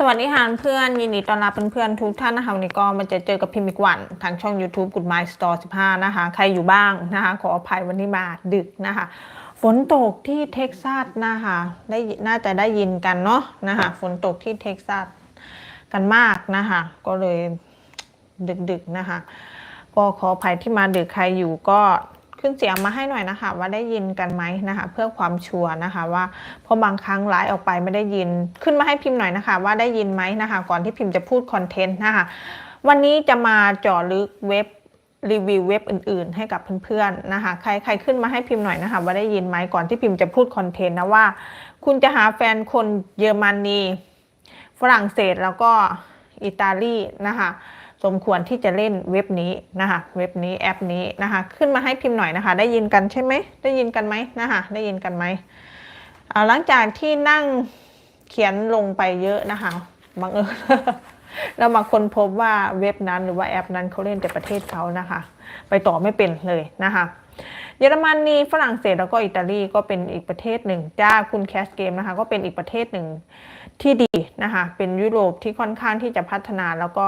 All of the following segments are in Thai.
สวัสดีค่ะเพื่อนยินดีต้อนรับเพื่อนๆทุกท่านนะคะวันนี้ก็มาเจอเจอกับพิมพ์อีกวัน ทางช่อง YouTube Good My Store 15 นะคะ ใครอยู่บ้างนะคะ ขออภัยวันนี้มาดึกนะคะ ฝนตกที่เท็กซัสนะคะได้น่าจะได้ยินกันเนาะนะคะ ฝนตกที่เท็กซัสกันมากนะคะ ก็เลยดึกๆนะคะ ก็ขออภัยที่มาดึกใครอยู่ก็ ขึ้นเสียงมาให้หน่อยนะคะ ว่าได้ยินกันไหมนะคะ เพื่อความชัวร์นะคะ ว่าเพราะบางครั้งไลฟ์ออกไปไม่ได้ยิน ขึ้นมาให้พิมพ์หน่อยนะคะ ว่าได้ยินไหมนะคะ ก่อนที่พิมพ์จะพูดคอนเทนต์นะคะ วันนี้จะมาเจาะลึกเว็บรีวิวเว็บอื่นๆ ให้กับเพื่อนๆนะคะ ใครใครขึ้นมาให้พิมพ์หน่อยนะคะ ว่าได้ยินไหมก่อนที่พิมพ์จะพูดคอนเทนต์นะว่า คุณจะหาแฟนคนเยอรมนีฝรั่งเศสแล้วก็อิตาลีนะคะ สมควรที่จะเล่นเว็บนี้นะคะเว็บนี้แอปนี้นะคะขึ้นมาให้พิมพ์หน่อยนะคะ ได้ยินกันใช่ไหมได้ยินกันไหมนะคะได้ยินกันไหมอ่าหลังจากที่นั่งเขียนลงไปเยอะนะคะบังเอิญแล้วมาคนพบว่าเว็บนั้นหรือว่าแอปนั้นเขาเล่นแต่ประเทศเขานะคะ ไปต่อไม่เป็นเลยนะคะเยอรมนีฝรั่งเศสแล้วก็อิตาลีก็เป็นอีกประเทศหนึ่งจ้าคุณแคสเกมนะคะ ก็เป็นอีกประเทศหนึ่งที่ดีนะคะ เป็นยุโรปที่ค่อนข้างที่จะพัฒนาแล้วก็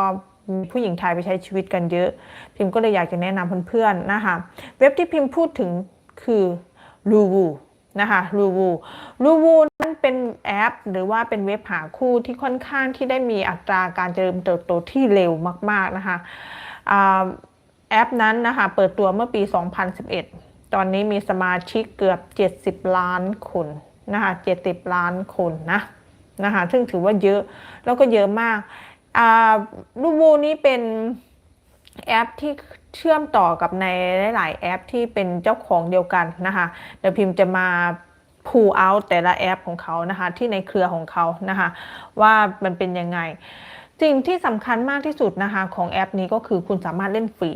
ผู้หญิงไทยไปใช้ชีวิตกันเยอะ พิมพ์ก็เลยอยากจะแนะนำเพื่อนๆนะคะเว็บที่พิมพ์พูดถึงคือลูวูนะคะลูวูลูวูนั้นเป็นแอป หรือว่าเป็นเว็บหาคู่ที่ค่อนข้างที่ได้มีอัตราการเจริญเติบโตที่เร็วมาก ๆ นะคะอแอปนั้นนะคะเปิดตัวเมื่อปี 2011 ตอนนี้มีสมาชิกเกือบ 70 ล้านคนนะคะ70 ล้านคนนะนะคะซึ่งถือว่าเยอะแล้วก็เยอะมาก ลูวูนี้เป็นแอปที่เชื่อมต่อกับในหลายๆแอปที่เป็นเจ้าของเดียวกันนะคะเดี๋ยวพิมพ์จะมา pull out แต่ละแอปของเขานะคะที่ในเครือของเขานะคะว่ามันเป็นยังไงสิ่งที่สำคัญมากที่สุดนะคะของแอปนี้ก็คือคุณสามารถเล่นฟรี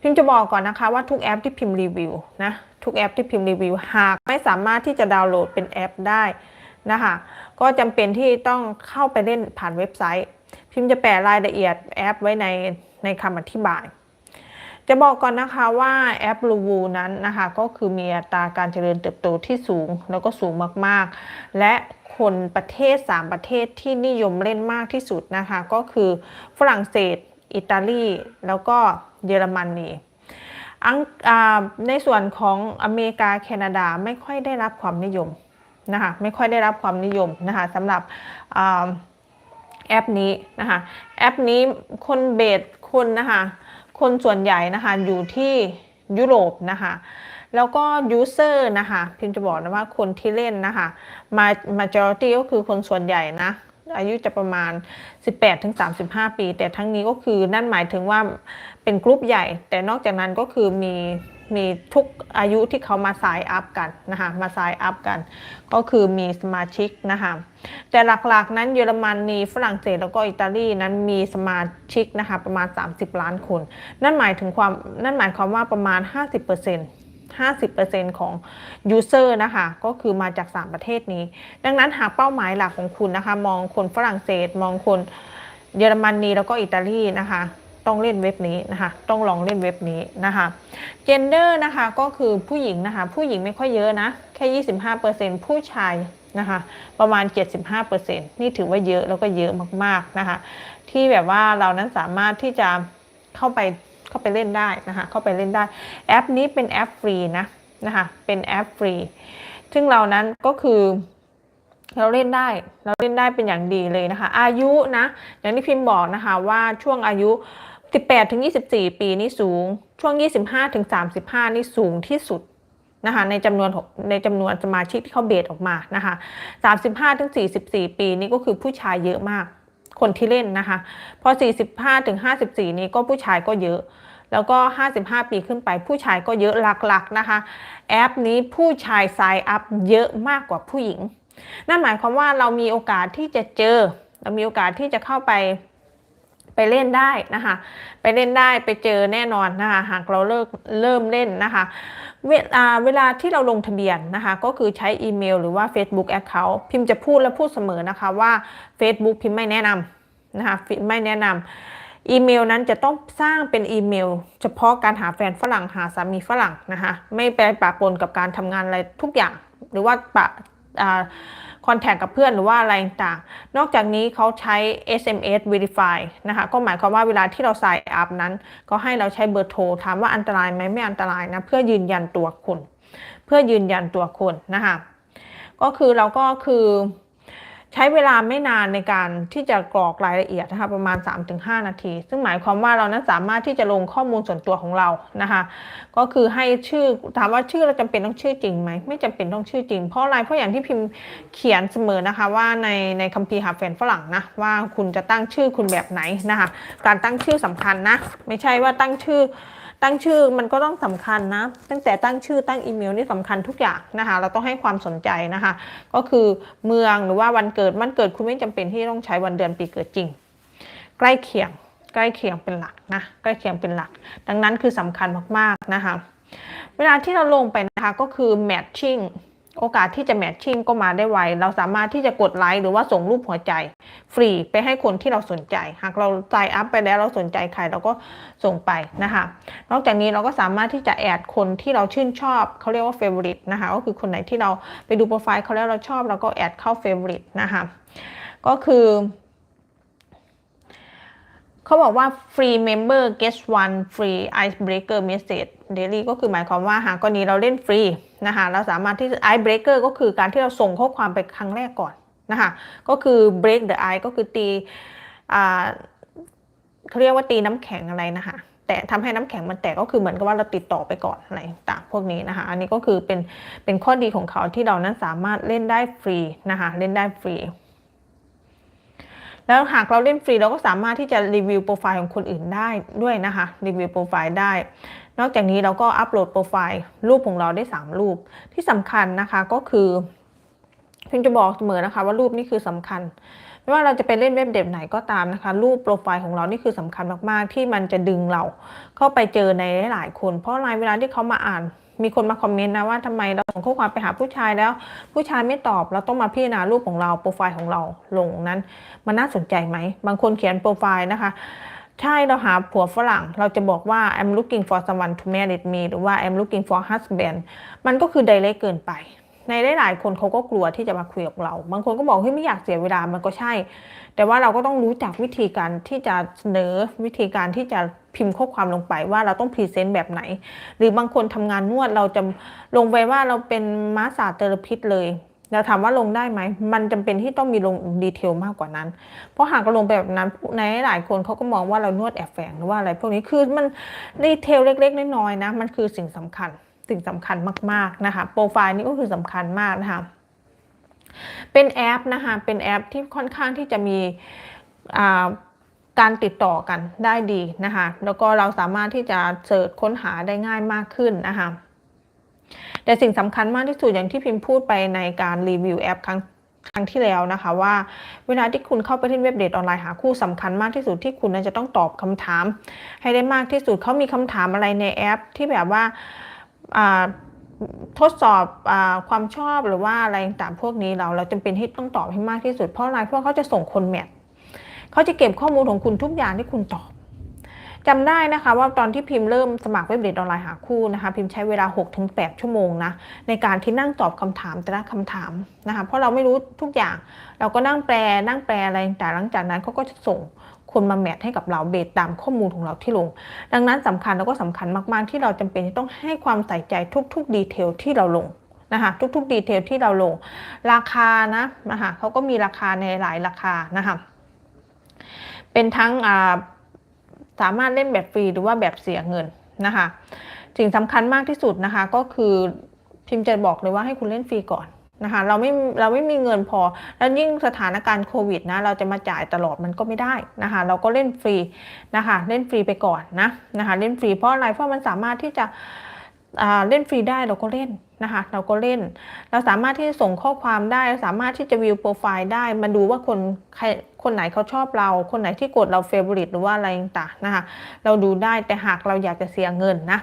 พิมจะบอกก่อนนะคะว่าทุกแอปที่พิมพ์รีวิวนะทุกแอปที่พิมพ์รีวิวหากไม่สามารถที่จะดาวน์โหลดเป็นแอปได้นะคะก็จำเป็นที่ต้องเข้าไปเล่นผ่านเว็บไซต์ พิมพ์จะแปะรายละเอียดแอปไว้ในในคำอธิบาย จะบอกก่อนนะคะว่าแอปลูวูนั้นนะคะก็คือมีอัตราการเจริญเติบโตที่สูงแล้วก็สูงมากๆ และคนประเทศ 3 ประเทศที่นิยมเล่นมากที่สุดนะคะ ก็คือฝรั่งเศส อิตาลี แล้วก็เยอรมนีในส่วนของอเมริกาแคนาดาไม่ค่อยได้รับความนิยมนะคะไม่ค่อยได้รับความนิยมนะคะสำหรับ แอปนี้นะคะแอปนี้คนเบสคนนะคะคนส่วนใหญ่นะคะอยู่ที่ยุโรปนะคะแล้วก็ยูเซอร์นะคะพิมจะบอกนะว่าคนที่เล่นนะคะมา majority ก็คือคนส่วนใหญ่นะอายุจะประมาณ 18-35 ปี แต่ทั้งนี้ก็คือนั่นหมายถึงว่าเป็นกลุ่มใหญ่ แต่นอกจากนั้นก็คือมี มีทุกอายุที่เขามาสายอัพกันนะคะมาสายอัพกัน ก็คือมีสมาชิกนะคะแต่หลักๆนั้นเยอรมนีฝรั่งเศสแล้วก็อิตาลีนั้นมีสมาชิกนะคะประมาณ 30 ล้านคน นั่นหมายถึงความนั่นหมายความว่าประมาณ 50% 50%ของยูเซอร์นะคะก็คือมาจาก 3 ประเทศนี้ ดังนั้นหากเป้าหมายหลักของคุณนะคะ มองคนฝรั่งเศส มองคนเยอรมนนีแล้วก็อิตาลีนะคะ ต้องเล่นเว็บนี้นะคะ ต้องลองเล่นเว็บนี้นะคะเจนเดอร์นะคะก็คือผู้หญิงนะคะ ผู้หญิงไม่ค่อยเยอะนะ แค่ 25%ผู้ชายนะคะประมาณ 75%นี่ถือว่าเยอะแล้วก็เยอะมากๆนะคะ ที่แบบว่าเรานั้นสามารถที่จะเข้าไปเข้าไปเล่นได้นะคะเข้าไปเล่นได้แอปนี้เป็นแอปฟรีนะนะคะเป็นแอปฟรีซึ่งเรานั้นก็คือเราเล่นได้ เราเล่นได้เป็นอย่างดีเลยนะคะ อายุนะ อย่างที่พิมพ์บอกนะคะว่าช่วงอายุ 18ถึง24 ปีนี่สูง ช่วง 25ถึง35 นี่สูงที่สุดนะคะในจำนวนในจำนวนสมาชิกที่เขาเบสออกมานะคะ35ถึง44 ปีนี่ก็คือผู้ชายเยอะมาก คนที่เล่นนะคะพอ 45ถึง54 นี้ก็ผู้ชายก็เยอะ แล้วก็ 55 ปีขึ้นไปผู้ชายก็เยอะหลักๆนะคะ แอปนี้ผู้ชายไซน์อัพเยอะมากกว่าผู้หญิง นั่นหมายความว่าเรามีโอกาสที่จะเจอ เรามีโอกาสที่จะเข้าไป ไปเล่นได้นะคะ ไปเล่นได้ไปเจอแน่นอนนะคะ หากเราเลิกเริ่มเล่นนะคะ เวลาเวลาที่เราลงทะเบียนนะคะ ก็คือใช้อีเมลหรือว่า Facebook Account พิมพ์จะพูดและพูดเสมอนะคะว่า Facebook พิมพ์ไม่แนะนำนะคะไม่แนะนำอีเมลนั้นจะต้องสร้างเป็นอีเมล เฉพาะการหาแฟนฝรั่งหาสามีฝรั่งนะคะ ไม่ไปปะปนกับการทำงานอะไรทุกอย่าง หรือว่าปะอ่า คอนแทคกับเพื่อนหรือว่าอะไรต่าง นอกจากนี้เขาใช้ SMS Verify นะคะก็หมายความว่าเวลาที่เราใส่อัพนั้น ก็ให้เราใช้เบอร์โทรถามว่าอันตรายไหมไม่อันตรายนะเพื่อยืนยันตัวคุณ เพื่อยืนยันตัวคุณนะคะก็คือเราก็คือ ใช้เวลาไม่นานในการที่จะกรอกรายละเอียดนะคะประมาณ 3-5 นาที ซึ่งหมายความว่าเรานั้นสามารถที่จะลงข้อมูลส่วนตัวของเรานะคะก็คือให้ชื่อถามว่าชื่อเราจำเป็นต้องชื่อจริงไหมไม่จำเป็นต้องชื่อจริง เพราะอะไรเพราะอย่างที่พิมพ์เขียนเสมอนะคะว่าในในคัมภีร์หาแฟนฝรั่งนะว่าคุณจะตั้งชื่อคุณแบบไหนนะคะการตั้งชื่อสำคัญนะไม่ใช่ว่าตั้งชื่อ ตั้งชื่อมันก็ต้องสำคัญนะ ตั้งแต่ตั้งชื่อตั้งอีเมลนี่สำคัญทุกอย่างนะคะ เราต้องให้ความสนใจนะคะ ก็คือเมืองหรือว่าวันเกิดวันเกิดคุณไม่จำเป็นที่ต้องใช้วันเดือนปีเกิดจริง ใกล้เคียงใกล้เคียงเป็นหลักนะใกล้เคียงเป็นหลัก ดังนั้นคือสำคัญมากๆนะคะ เวลาที่เราลงไปนะคะก็คือ matching โอกาสที่จะแมทชิ่งก็มาได้ไว เราสามารถที่จะกดไลค์หรือว่าส่งรูปหัวใจ ฟรีไปให้คนที่เราสนใจ หากเราใจอัพไปแล้วเราสนใจใครเราก็ส่งไปนะคะ นอกจากนี้เราก็สามารถที่จะแอดคนที่เราชื่นชอบเขาเรียกว่าเฟเวอริตนะคะ ก็คือคนไหนที่เราไปดูโปรไฟล์เขาแล้วเราชอบเราก็แอดเข้าเฟเวอริตนะคะ ก็คือ เขาบอกว่า free member get one free icebreaker message daily ก็คือหมายความว่าหากกรณีเราเล่นฟรีนะคะเราสามารถที่ icebreaker ก็คือการที่เราส่งข้อความไปครั้งแรกก่อนนะคะก็คือ break the ice ก็คือตีอเขาเรียกว่าตีน้ำแข็งอะไรนะคะแต่ทำให้น้ำแข็งมันแตกก็คือเหมือนกับว่าเราติดต่อไปก่อนอะไรต่างพวกนี้นะคะ อันนี้ก็คือเป็นเป็นข้อดีของเขาที่เรานั้นสามารถเล่นได้ฟรีนะคะ เล่นได้ฟรี แล้วหากเราเล่นฟรีเราก็สามารถที่จะรีวิวโปรไฟล์ของคนอื่นได้ด้วยนะคะรีวิวโปรไฟล์ได้ นอกจากนี้เราก็อัปโหลดโปรไฟล์รูปของเราได้ 3 รูป ที่สำคัญนะคะก็คือพิมจะบอกเสมอนะคะว่ารูปนี่คือสำคัญ ไม่ว่าเราจะไปเล่นเว็บเด็บไหนก็ตามนะคะ รูปโปรไฟล์ของเรานี่คือสำคัญมากๆ ที่มันจะดึงเราเข้าไปเจอในหลายๆคน เพราะอะไรเวลาที่เขามาอ่าน มีคนมาคอมเมนต์นะว่าทำไมเราส่งข้อความไปหาผู้ชายแล้ว ผู้ชายไม่ตอบเราต้องมาพิจารณารูปของเราโปรไฟล์ของเราลงนั้น มันน่าสนใจไหม บางคนเขียนโปรไฟล์นะคะ ใช่เราหาผัวฝรั่ง เราจะบอกว่า I'm looking for someone to marry me หรือว่า I'm looking for husband มันก็คือ direct เกินไป ในหลายๆคนเขาก็กลัวที่จะมาคุยกับเรา บางคนก็บอกเฮ้ยไม่อยากเสียเวลามันก็ใช่ แต่ว่าเราก็ต้องรู้จักวิธีการที่จะเสนอวิธีการที่จะพิมพ์ข้อความลงไปว่าเราต้องพรีเซนต์แบบไหน หรือบางคนทำงานนวดเราจะลงไปว่าเราเป็นมาสซาเทอราพิสเลยเราถามว่าลงได้ไหม มันจำเป็นที่ต้องมีลงดีเทลมากกว่านั้น เพราะหากเราลงไปแบบนั้นในหลายคนเขาก็มองว่าเรานวดแอบแฝงหรือว่าอะไรพวกนี้ คือมันดีเทลเล็ก ๆ น้อยๆนะ มันคือสิ่งสำคัญ สิ่งสำคัญมากๆนะคะโปรไฟล์นี้ก็คือสำคัญมากนะคะเป็นแอปนะคะเป็นแอปที่ค่อนข้างที่จะมีการติดต่อกันได้ดีนะคะแล้วก็เราสามารถที่จะเสิร์ชค้นหาได้ง่ายมากขึ้นนะคะแต่สิ่งสำคัญมากที่สุดอย่างที่พิมพ์พูดไปในการรีวิวแอปครั้งครั้งที่แล้วนะคะว่าเวลาที่คุณเข้าไปที่เว็บเดทออนไลน์หาคู่สำคัญมากที่สุดที่คุณจะต้องตอบคำถาม ให้ได้มากที่สุดเขามีคำถามอะไรในแอป ที่แบบว่า ทดสอบอความชอบหรือว่าอะไรต่างพวกนี้เราเราจำเป็นที่ต้องตอบให้มากที่สุดเพราะอะไรเพราะเขาจะส่งคนแมทเขาจะเก็บข้อมูลของคุณทุกอย่างที่คุณตอบจำได้นะคะว่าตอนที่พิมพ์เริ่มสมัครเว็บเดทออนไลน์หาคู่นะคะ พิมพ์ใช้เวลา 6-8 ชั่วโมงนะในการที่นั่งตอบคำถามแต่ละคำถามนะคะเพราะเราไม่รู้ทุกอย่าง เราก็นั่งแปลนั่งแปลอะไรแต่หลังจากนั้นเขาก็จะส่ง คนมาแมทให้กับเราเบสตามข้อมูลของเราที่ลง ดังนั้นสำคัญแล้วก็สำคัญมากๆ ที่เราจำเป็นต้องให้ความใส่ใจทุกๆดีเทลที่เราลงนะคะทุกๆดีเทลที่เราลง ราคานะนะคะเขาก็มีราคาในหลายราคานะคะเป็นทั้งสามารถเล่นแบบฟรีหรือว่าแบบเสียเงินนะคะสิ่งสำคัญมากที่สุดนะคะก็คือพิมพ์จะบอกเลยว่าให้คุณเล่นฟรีก่อน นะคะเราไม่เราไม่มีเงินพอ แล้วยิ่งสถานการณ์โควิดนะเราจะมาจ่ายตลอดมันก็ไม่ได้นะคะเราก็เล่นฟรีนะคะเล่นฟรีไปก่อนนะนะคะเล่นฟรีเพราะอะไรเพราะมันสามารถที่จะเล่นฟรีได้เราก็เล่นนะคะเราก็เล่น เราสามารถที่จะส่งข้อความได้สามารถที่จะวิวโปรไฟล์ได้มาดูว่าคนใครคนไหนเขาชอบเรา คนไหนที่กดเราเฟเวอริตหรือว่าอะไรต่างๆนะคะเราดูได้แต่หากเราอยากจะเสียเงินนะ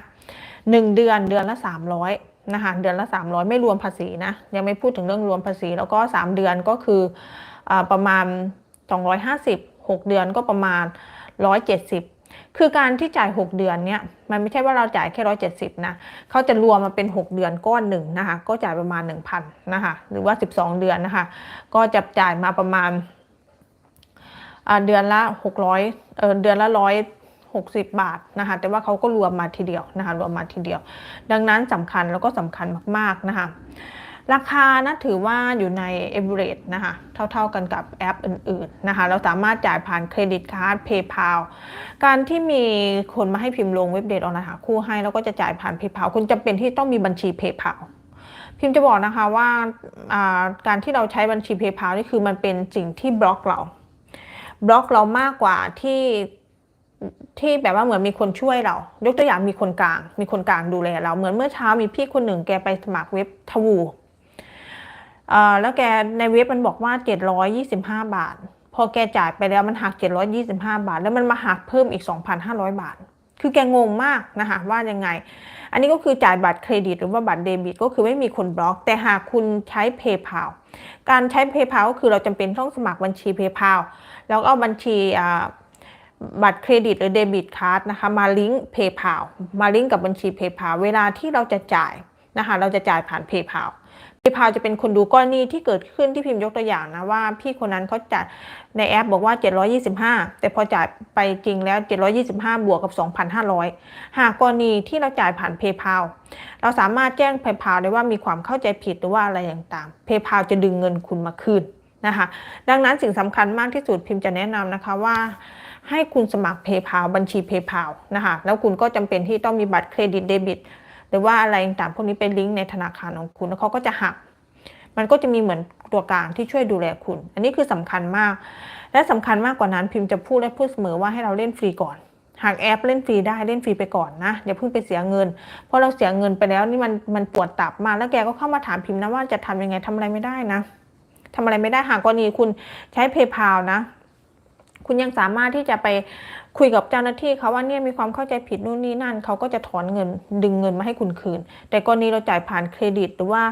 หนึ่งเดือนเดือนละ300 นะคะเดือนละ 300 ไม่รวมภาษีนะยังไม่พูดถึงเรื่องรวมภาษี แล้วก็ 3 เดือนก็คืออประมาณ 250 6 เดือนก็ประมาณ 170 คือการที่จ่าย 6 เดือนเนี่ยมันไม่ใช่ว่าเราจ่ายแค่ร้อยเจ็ดสิบนะเขาจะรวมมาเป็น 6 เดือนก้อนหนึ่งนะคะก็จ่ายประมาณ 1,000นะคะหรือว่า 12 เดือนนะคะก็จะจ่ายมาประมาณเดือนละ600เออเดือนละร้อย 60 บาทนะคะ แต่ว่าเขาก็รวมมาทีเดียวนะคะ รวมมาทีเดียว ดังนั้นสำคัญแล้วก็สำคัญมาก ๆ นะคะ ราคานะถือว่าอยู่ใน a v e r a g e นะคะ เท่า ๆกันกับแอปอื่น ๆ นะคะ เราสามารถจ่ายผ่านเครดิตการ์ด PayPal การที่มีคนมาให้พิมพ์ลงเว็บเดทออนไลน์หาคู่ให้แล้วก็จะจ่ายผ่าน PayPal คุณจำเป็นที่ต้องมีบัญชี PayPal พิมพ์จะบอกนะคะว่าอ่าการที่เราใช้บัญชี PayPal นี่คือมันเป็นสิ่งที่บล็อกเรา บล็อกเรามากกว่าที่ ที่แบบว่าเหมือนมีคนช่วยเรา ยกตัวอย่างมีคนกลาง มีคนกลางดูแลเรา เหมือนเมื่อเช้ามีพี่คนหนึ่งแกไปสมัครเว็บทวูอ่าแล้วแกในเว็บมันบอกว่า 725 บาท พอแกจ่ายไปแล้วมันหัก 725 บาท แล้วมันมาหักเพิ่มอีก 2,500 บาท คือแกงงมากนะคะว่ายังไง อันนี้ก็คือจ่ายบัตรเครดิตหรือว่าบัตรเดบิต ก็คือไม่มีคนบล็อก แต่หากคุณใช้ PayPal การใช้ PayPal ก็คือเราจำเป็นต้องสมัครบัญชี PayPal แล้วก็เอาบัญชีอ่า บัตรเครดิตหรือเดบิตการ์ดนะคะมาลิงก์ PayPal มาลิงก์กับบัญชี PayPal เวลาที่เราจะจ่ายนะคะเราจะจ่ายผ่าน PayPal PayPal จะเป็นคนดูก้อนหนี้ที่เกิดขึ้นที่พิมพ์ยกตัวอย่างนะว่าพี่คนนั้นเขาจ่ายในแอปบอกว่า 725 แต่พอจ่ายไปจริงแล้ว 725 บวกกับ 2,500 หากกรณีที่เราจ่ายผ่าน PayPal เราสามารถแจ้ง PayPal ได้ว่ามีความเข้าใจผิดหรือว่าอะไรต่างๆ PayPal จะดึงเงินคุณมาคืนนะคะ ดังนั้นสิ่งสำคัญมากที่สุดพิมพ์จะแนะนำนะคะว่า ให้คุณสมัคร PayPal บัญชี PayPal นะคะแล้วคุณก็จำเป็นที่ต้องมีบัตรเครดิตเดบิตหรือว่าอะไรต่างพวกนี้เป็นลิงก์ในธนาคารของคุณแล้วเขาก็จะหัก มันก็จะมีเหมือนตัวกลางที่ช่วยดูแลคุณ อันนี้คือสำคัญมาก และสำคัญมากกว่านั้นพิมพ์จะพูดและพูดเสมอว่าให้เราเล่นฟรีก่อน หากแอปเล่นฟรีได้เล่นฟรีไปก่อนนะอย่าเพิ่งไปเสียเงิน เพราะเราเสียเงินไปแล้วนี่มันมันปวดตับมากแล้วแกก็เข้ามาถามพิมพ์นะว่าจะทำยังไงทำอะไรไม่ได้นะทำอะไรไม่ได้หากกรณีคุณใช้ PayPal นะ คุณยังสามารถที่จะไปคุยกับเจ้าหน้าที่เขาว่าเนี่ยมีความเข้าใจผิดนู่นนี่นั่นเขาก็จะถอนเงินดึงเงินมาให้คุณคืน แต่กรณีเราจ่ายผ่านเครดิต หรือว่า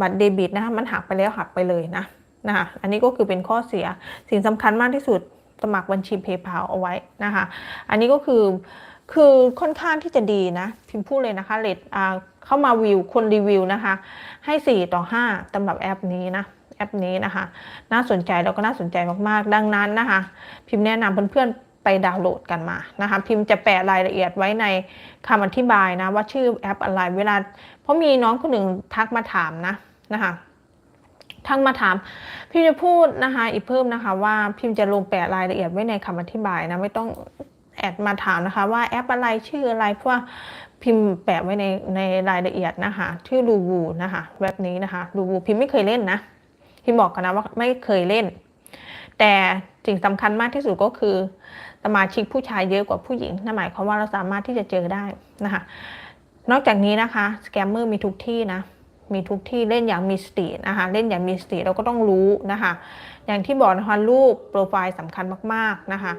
บัตรเดบิตนะคะมันหักไปแล้วหักไปเลยนะนะคะอันนี้ก็คือเป็นข้อเสียสิ่งสำคัญมากที่สุดสมัครบัญชี PayPal เอาไว้นะคะอันนี้ก็คือคือค่อนข้างที่จะดีนะ พิมพ์พูดเลยนะคะเลทเข้ามาวิวคนรีวิวนะคะ ให้ 4 ต่อ5สำหรับแอปนี้นะ แอปนี้นะคะ น่าสนใจแล้วก็น่าสนใจมากๆ ดังนั้นนะคะ พิมพ์แนะนำเพื่อนๆไปดาวน์โหลดกันมานะคะ พิมพ์จะแปะรายละเอียดไว้ในคำอธิบายนะว่าชื่อแอปอะไรเวลา เพราะมีน้องคนหนึ่งทักมาถามนะนะคะทักมาถามพิมจะพูดนะคะอีกเพิ่มนะคะ ว่าพิมจะลงแปะรายละเอียดไว้ในคำอธิบายนะไม่ต้องแอดมาถามนะคะ ว่าแอปอะไรชื่ออะไรเพราะพิมพ์แปะไว้ในในรายละเอียดนะคะชื่อลูวูนะคะเว็บนี้นะคะลูวูพิมไม่เคยเล่นนะ พิมบอกกันนะว่าไม่เคยเล่น แต่สิ่งสำคัญมากที่สุดก็คือสมาชิกผู้ชายเยอะกว่าผู้หญิงนั่นหมายความว่าเราสามารถที่จะเจอได้นะคะ นอกจากนี้นะคะสแกมเมอร์มีทุกที่นะมีทุกที่เล่นอย่างมีสตินะคะเล่นอย่างมีสติเราก็ต้องรู้นะคะ อย่างที่บอกนะคะรูปโปรไฟล์สำคัญมากๆนะคะ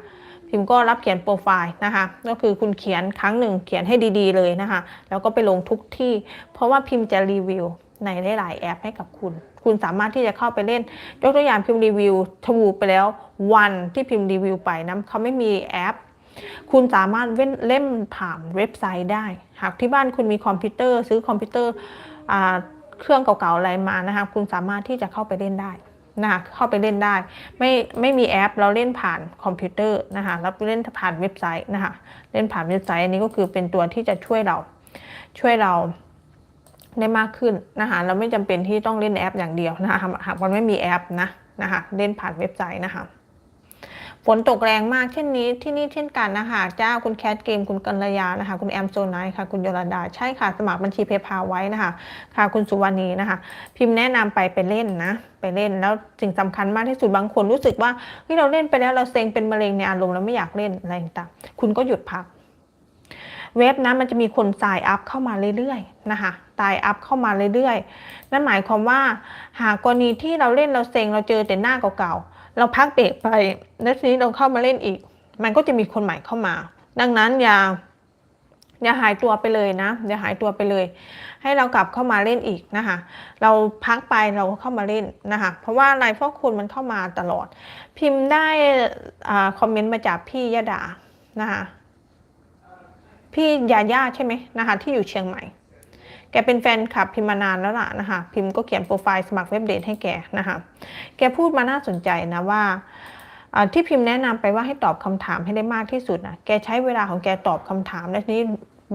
พิมก็รับเขียนโปรไฟล์นะคะ ก็คือคุณเขียนครั้งหนึ่งเขียนให้ดีๆเลยนะคะ แล้วก็ไปลงทุกที่ เพราะว่าพิมพ์จะรีวิว ในหลายๆแอปให้กับคุณ คุณสามารถที่จะเข้าไปเล่น ยกตัวอย่างพิมพ์รีวิวทวูไปแล้ววันที่พิมพ์รีวิวไปนะเขาไม่มีแอป คุณสามารถเล่นเล่มผ่านเว็บไซต์ได้ หากที่บ้านคุณมีคอมพิวเตอร์ ซื้อคอมพิวเตอร์เครื่องเก่าๆอะไรมานะคะคุณสามารถที่จะเข้าไปเล่นได้นะคะเข้าไปเล่นได้ ไม่ไม่มีแอปเราเล่นผ่านคอมพิวเตอร์นะคะเราเล่นผ่านเว็บไซต์นะคะเล่นผ่านเว็บไซต์อันนี้ก็คือเป็นตัวที่จะช่วยเราช่วยเรา ได้มากขึ้นนะคะเราไม่จำเป็นที่ต้องเล่นแอปอย่างเดียวนะคะหากมันไม่มีแอปนะนะคะเล่นผ่านเว็บไซต์นะคะฝนตกแรงมากเช่นนี้ที่นี่เช่นกันนะคะเจ้าคุณแคทเกมคุณกัลยานะคะ คุณแอมโซนไนค่ะคุณยรดาใช่ค่ะ สมัครบัญชีเพย์พาไว้นะคะ ค่ะคุณสุวรรณีนะคะ พิมพ์แนะนำไปไปเล่นนะ ไปเล่นแล้วสิ่งสำคัญมากที่สุดบางคนรู้สึกว่าเฮ้ยเราเล่นไปแล้วเราเซ็งเป็นมะเร็งในอารมณ์เราไม่อยากเล่นอะไรต่างคุณก็หยุดพัก เว็บนะมันจะมีคนสายอัพเข้ามาเรื่อยๆนะคะ ตายอัพเข้ามาเรื่อยๆ นั่นหมายความว่า หากกรณีที่เราเล่นเราเซ็งเราเจอแต่หน้าเก่าๆ เราพักเบรกไป แล้วทีนี้เราเข้ามาเล่นอีก มันก็จะมีคนใหม่เข้ามา ดังนั้นอย่าอย่าหายตัวไปเลยนะอย่าหายตัวไปเลย ให้เรากลับเข้ามาเล่นอีกนะคะ เราพักไปเราก็เข้ามาเล่นนะคะ เพราะว่าอะไรเพราะคนมันเข้ามาตลอด พิมพ์ได้คอมเมนต์มาจากพี่ยดานะคะพี่ยาย่าใช่ไหมนะคะที่อยู่เชียงใหม่ แกเป็นแฟนคลับพิมพ์มานานแล้วล่ะนะคะ พิมพ์ก็เขียนโปรไฟล์สมัครเว็บเดทให้แกนะคะ แกพูดมาน่าสนใจนะว่าที่พิมพ์แนะนำไปว่าให้ตอบคำถามให้ได้มากที่สุดนะแกใช้เวลาของแกตอบคำถามแล้วทีนี้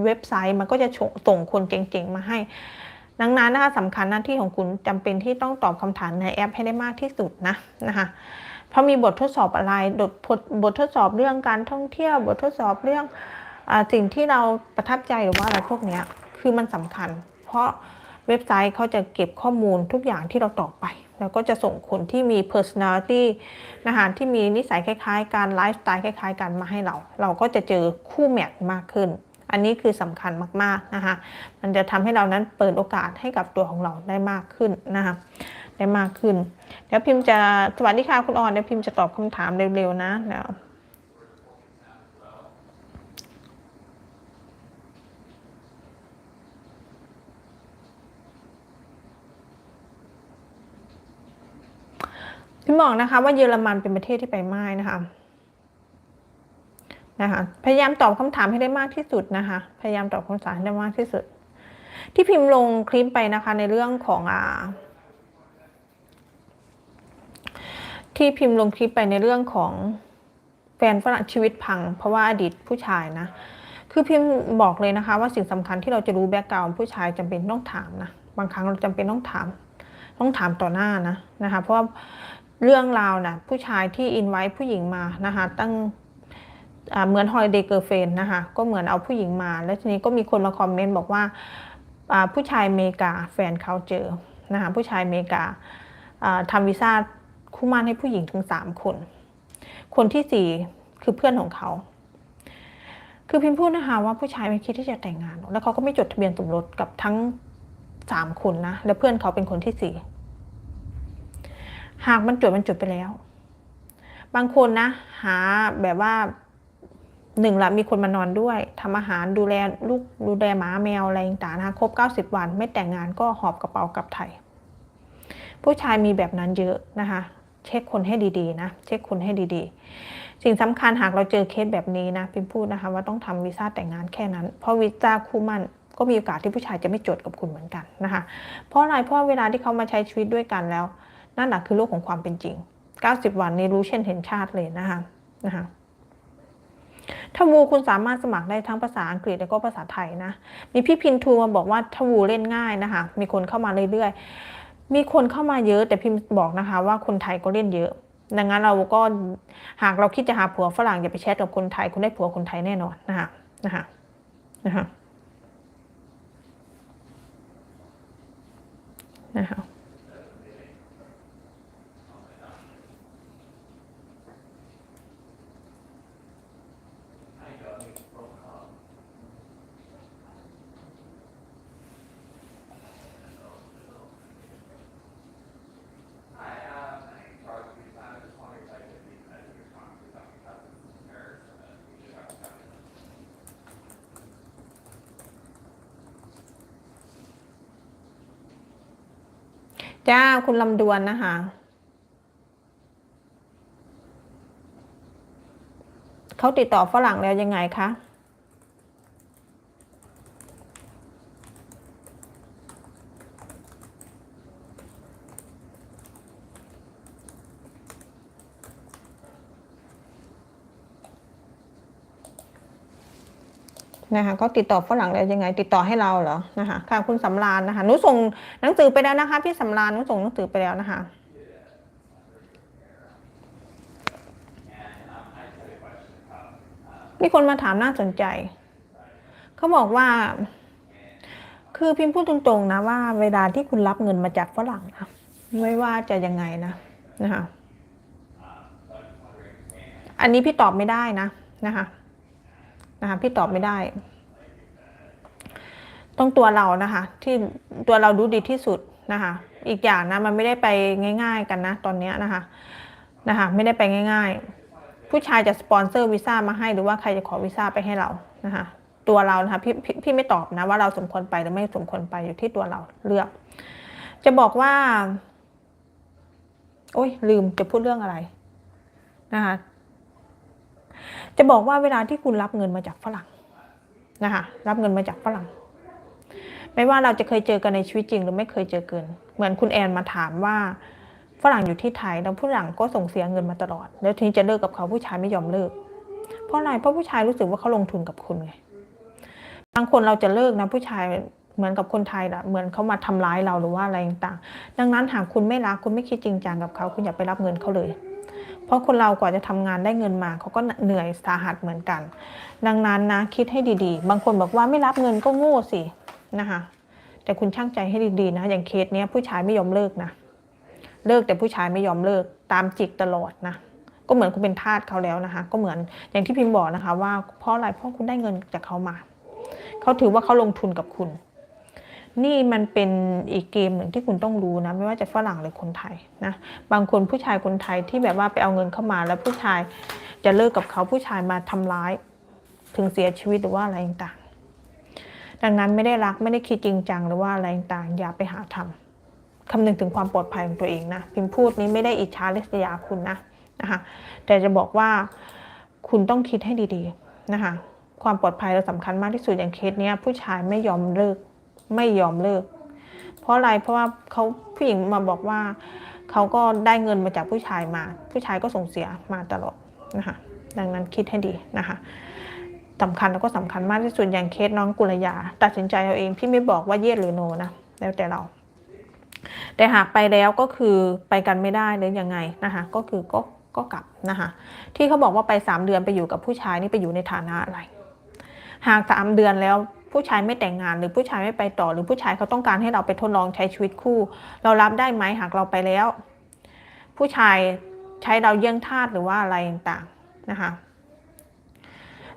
เว็บไซต์มันก็จะส่งคนเจ๋งๆมาให้ ดังนั้นนะคะสำคัญหน้าที่ของคุณจำเป็นที่ต้องตอบคำถามในแอปให้ได้มากที่สุดนะนะคะเพราะมีบททดสอบอะไรบทบททดสอบเรื่องการท่องเที่ยว บททดสอบเรื่องอสิ่งที่เราประทับใจหรือว่าอะไรพวกนี้คือมันสำคัญ เพราะเว็บไซต์เขาจะเก็บข้อมูลทุกอย่างที่เราตอบไป แล้วก็จะส่งคนที่มี personality นะคะที่มีนิสัยคล้ายๆกันไลฟ์สไตล์คล้ายๆกันมาให้เรา เราก็จะเจอคู่แมทมากขึ้น อันนี้คือสำคัญมากๆนะคะมันจะทำให้เรานั้นเปิดโอกาสให้กับตัวของเราได้มากขึ้นนะคะได้มากขึ้น เดี๋ยวพิมพ์จะสวัสดีค่ะคุณออนเดี๋ยวพิมพ์จะตอบคำถามเร็วๆนะเดี๋ยว พิมอกนะคะว่าเยอรมันเป็นประเทศที่ไปไม้นะคะนะคะพยายามตอบคำถามให้ได้มากที่สุดนะคะ พยายามตอบคำถามให้ได้มากที่สุด ที่พิมพ์ลงคลิปไปนะคะในเรื่องของอ่าที่พิมพ์ลงคลิปไปในเรื่องของแฟนฝรั่งชีวิตพัง เพราะว่าอดีตผู้ชายนะ คือพิมพ์บอกเลยนะคะ ว่าสิ่งสำคัญที่เราจะรู้แบ็กกราวด์ผู้ชายจำเป็นต้องถามนะบางครั้งเราจำเป็นต้องถาม ต้องถามต่อหน้านะนะคะ เพราะว่า เรื่องราวนะผู้ชายที่อินไว้ผู้หญิงมานะคะตั้งเหมือน Holiday Girlfriend นะคะก็เหมือนเอาผู้หญิงมา แล้วทีนี้ก็มีคนมาคอมเมนต์บอกว่าผู้ชายอเมริกาแฟนเขาเจอนะคะผู้ชายอเมริกาอ่าทำวีซ่าคู่มั่นให้ผู้หญิงถึงสามคน คนที่สี่คือเพื่อนของเขา คือพิมพ์พูดนะคะว่าผู้ชายไม่คิดที่จะแต่งงาน แล้วเขาก็ไม่จดทะเบียนสมรสกับทั้งสามคนนะ แล้วเพื่อนเขาเป็นคนที่สี่ หากมันจดมันจดไปแล้ว บางคนนะ หาแบบว่าหนึ่งละมีคนมานอนด้วยทำอาหารดูแลลูกดูแลหมาแมวอะไรต่างๆนะคะครบ 90 วันไม่แต่งงานก็หอบกระเป๋ากลับไทย ผู้ชายมีแบบนั้นเยอะนะคะ เช็คคนให้ดีๆนะ เช็คคนให้ดีๆ สิ่งสำคัญหากเราเจอเคสแบบนี้นะพิมพูดนะคะ ว่าต้องทำวีซ่าแต่งงานแค่นั้น เพราะวีซ่าคู่มั่นก็มีโอกาสที่ผู้ชายจะไม่จดกับคุณเหมือนกันนะคะ เพราะอะไรเพราะเวลาที่เขามาใช้ชีวิตด้วยกันแล้ว นั่นแหละคือโลกของความเป็นจริง 90 วันนี้รู้เช่นเห็นชาติเลยนะคะนะคะทวูคุณสามารถสมัครได้ทั้งภาษาอังกฤษแล้วก็ภาษาไทยนะ มีพี่พินทูมาบอกว่าทวูเล่นง่ายนะคะ มีคนเข้ามาเรื่อยๆ มีคนเข้ามาเยอะแต่พิมบอกนะคะ ว่าคนไทยก็เล่นเยอะ ดังนั้นเราก็หากเราคิดจะหาผัวฝรั่งอย่าไปแชทกับคนไทย คุณได้ผัวคนไทยแน่นอนนะคะนะคะนะคะ จ้าคุณลำดวนนะคะเขาติดต่อฝรั่งแล้วยังไงคะ นะคะก็ติดต่อฝรั่งแล้วยังไง ติดต่อให้เราเหรอนะคะค่ะคุณสำรานนะคะหนูส่งหนังสือไปแล้วนะคะ พี่สำรานหนูส่งหนังสือไปแล้วนะคะมีคนมาถามน่าสนใจ เขาบอกว่า คือพิมพ์พูดตรงๆนะว่า เวลาที่คุณรับเงินมาจากฝรั่งนะไม่ว่าจะยังไงนะนะคะ อันนี้พี่ตอบไม่ได้นะนะคะ นะคะพี่ตอบไม่ได้ ต้องตัวเรานะคะ ที่ตัวเรารู้ดีที่สุดนะคะ อีกอย่างนะมันไม่ได้ไปง่าย ๆ กันนะ ตอนนี้นะคะนะคะ ไม่ได้ไปง่าย ๆ ผู้ชายจะสปอนเซอร์วีซ่ามาให้หรือว่าใครจะขอวีซ่าไปให้เรานะคะตัวเรานะคะพี่พี่พี่ไม่ตอบนะว่าเราสมควรไปหรือไม่สมควรไปอยู่ที่ตัวเราเลือก จะบอกว่า โอ้ยลืมจะพูดเรื่องอะไรนะคะ จะบอกว่าเวลาที่คุณรับเงินมาจากฝรั่งนะคะรับเงินมาจากฝรั่ง ไม่ว่าเราจะเคยเจอกันในชีวิตจริง หรือไม่เคยเจอเกิน เหมือนคุณแอนมาถามว่าฝรั่งอยู่ที่ไทยแล้วฝรั่งก็ส่งเสียเงินมาตลอด แล้วทีนี้จะเลิกกับเขาผู้ชายไม่ยอมเลิก เพราะอะไรเพราะผู้ชายรู้สึกว่าเขาลงทุนกับคุณไงบางคนเราจะเลิกนะผู้ชายเหมือนกับคนไทยละเหมือนเขามาทำร้ายเราหรือว่าอะไรต่างๆดังนั้นหากคุณไม่รักคุณไม่คิดจริงจังกับเขา คุณอย่าไปรับเงินเขาเลย เพราะคนเรากว่าจะทำงานได้เงินมาเขาก็เหนื่อยสาหัสเหมือนกัน ดังนั้นนะคิดให้ดีๆ บางคนบอกว่าไม่รับเงินก็โง่สินะคะแต่คุณช่างใจให้ดีๆนะ อย่างเคสเนี้ยผู้ชายไม่ยอมเลิกนะเลิกแต่ผู้ชายไม่ยอมเลิกตามจิกตลอดนะก็เหมือนคุณเป็นทาสเขาแล้วนะคะ ก็เหมือนอย่างที่พิมพ์บอกนะคะ ว่าเพราะอะไรเพราะคุณได้เงินจากเขามา เขาถือว่าเขาลงทุนกับคุณ นี่มันเป็นอีกเกมหนึ่งที่คุณต้องรู้นะไม่ว่าจะฝรั่งหรือคนไทยนะบางคนผู้ชายคนไทยที่แบบว่าไปเอาเงินเข้ามา แล้วผู้ชายจะเลิกกับเขาผู้ชายมาทำร้าย ถึงเสียชีวิตหรือว่าอะไรต่างดังนั้นไม่ได้รักไม่ได้คิดจริงจังหรือว่าอะไรต่างอย่าไปหาทำคำนึงถึงความปลอดภัยของตัวเองนะพิมพ์พูดนี้ไม่ได้อิจฉาริษยาคุณนะนะคะแต่จะบอกว่าคุณต้องคิดให้ดีๆนะคะความปลอดภัยเราสำคัญมากที่สุดอย่างเคสนี้ผู้ชายไม่ยอมเลิก ไม่ยอมเลิก เพราะอะไรเพราะว่าเขาผู้หญิงมาบอกว่าเขาก็ได้เงินมาจากผู้ชายมา ผู้ชายก็ส่งเสียมาตลอดนะคะดังนั้นคิดให้ดีนะคะสำคัญแล้วก็สำคัญมากที่สุดอย่างเคสน้องกุลยา ตัดสินใจเอาเองพี่ไม่บอกว่าเยสหรือโนนะแล้วแต่เรา แต่หากไปแล้วก็คือไปกันไม่ได้หรือยังไงนะคะก็คือก็ก็กลับนะคะที่เขาบอกว่าไปสามเดือนไปอยู่กับผู้ชายนี่ไปอยู่ในฐานะอะไร หากสามเดือนแล้ว ผู้ชายไม่แต่งงานหรือผู้ชายไม่ไปต่อ หรือผู้ชายเขาต้องการให้เราไปทดลองใช้ชีวิตคู่ เรารับได้ไหมหากเราไปแล้ว ผู้ชายใช้เราเยี่ยงทาสหรือว่าอะไรต่างๆนะคะ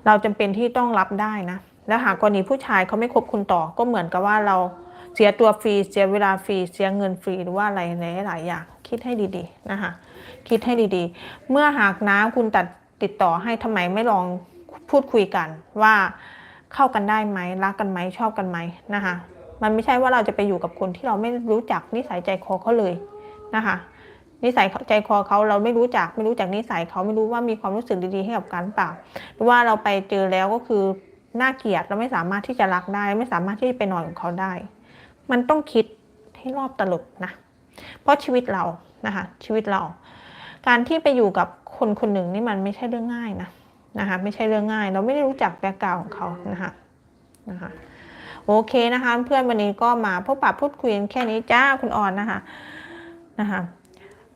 เราจำเป็นที่ต้องรับได้นะแล้วหากกรณีผู้ชายเขาไม่คบคุณต่อก็เหมือนกับว่าเราเสียตัวฟรีเสียเวลาฟรีเสียเงินฟรีหรือว่าอะไรหลายอย่างคิดให้ดีๆนะคะคิดให้ดีๆ เมื่อหากน้ำคุณตัดติดต่อให้ทำไมไม่ลองพูดคุยกันว่า เข้ากันได้ไหมรักกันไหมชอบกันไหมนะคะ มันไม่ใช่ว่าเราจะไปอยู่กับคนที่เราไม่รู้จักนิสัยใจคอเขาเลยนะคะนิสัยใจคอเขาเราไม่รู้จักไม่รู้จักนิสัยเขาไม่รู้ว่ามีความรู้สึกดีๆให้กับกันเปล่าหรือว่าเราไปเจอแล้วก็คือน่าเกลียดเราไม่สามารถที่จะรักได้ ไม่สามารถที่จะไปนอนกับเขาได้ มันต้องคิดให้รอบตลบนะ เพราะชีวิตเรานะคะชีวิตเรา การที่ไปอยู่กับคนคนหนึ่งนี่มันไม่ใช่เรื่องง่ายนะ นะคะไม่ใช่เรื่องง่าย เราไม่ได้รู้จักแบ็กกราวของเขานะคะนะคะโอเคนะคะ เพื่อนวันนี้ก็มาพบปะพูดคุยกันแค่นี้จ้าคุณออนนะคะนะคะ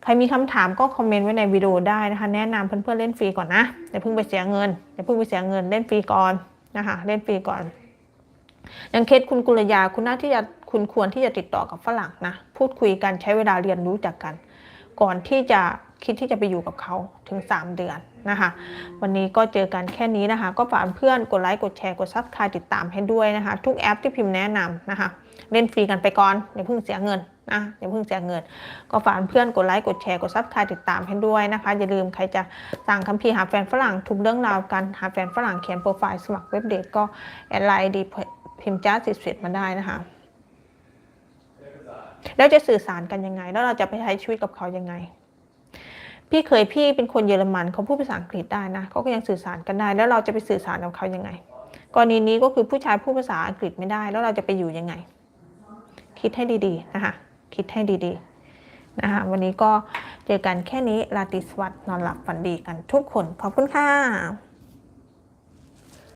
ใครมีคำถามก็คอมเมนต์ไว้ในวิดีโอได้นะคะ แนะนำเพื่อนๆเล่นฟรีก่อนนะอย่าเพิ่งไปเสียเงินอย่าเพิ่งไปเสียเงินเล่นฟรีก่อนนะคะเล่นฟรีก่อนอย่างเคสคุณกุลยาคุณน่าที่จะคุณควรที่จะติดต่อกับฝรั่งนะพูดคุยกันใช้เวลาเรียนรู้จากกัน ก่อนที่จะคิดที่จะไปอยู่กับเขาถึง 3 เดือนนะคะ วันนี้ก็เจอกันแค่นี้นะคะ ก็ฝากเพื่อนกดไลค์กดแชร์กดซับสไครต์ติดตามให้ด้วยนะคะ ทุกแอปที่พิมพ์แนะนำนะคะ เล่นฟรีกันไปก่อนอย่าเพิ่งเสียเงินนะอย่าเพิ่งเสียเงิน ก็ฝากเพื่อนกดไลค์กดแชร์กดซับสไครต์ติดตามให้ด้วยนะคะ อย่าลืมใครจะสั่งคัมภีร์หาแฟนฝรั่งทุกเรื่องราวการหาแฟนฝรั่งเขียนโปรไฟล์สมัครเว็บเดทก็แอดไลน์ดีพิมพ์จ้าสิบเสร็จมาได้นะคะแล้วจะสื่อสารกันยังไง แล้วเราจะไปใช้ชีวิตกับเขายังไง พี่เคยพี่เป็นคนเยอรมันเขาพูดภาษาอังกฤษได้นะเขาก็ยังสื่อสารกันได้ แล้วเราจะไปสื่อสารกับเขายังไง กรณีนี้ก็คือผู้ชายพูดภาษาอังกฤษไม่ได้ แล้วเราจะไปอยู่ยังไง คิดให้ดีๆนะคะคิดให้ดีๆนะคะวันนี้ก็เจอกันแค่นี้ราตรีสวัสดิ์นอนหลับฝันดีกันทุกคนขอบคุณค่ะ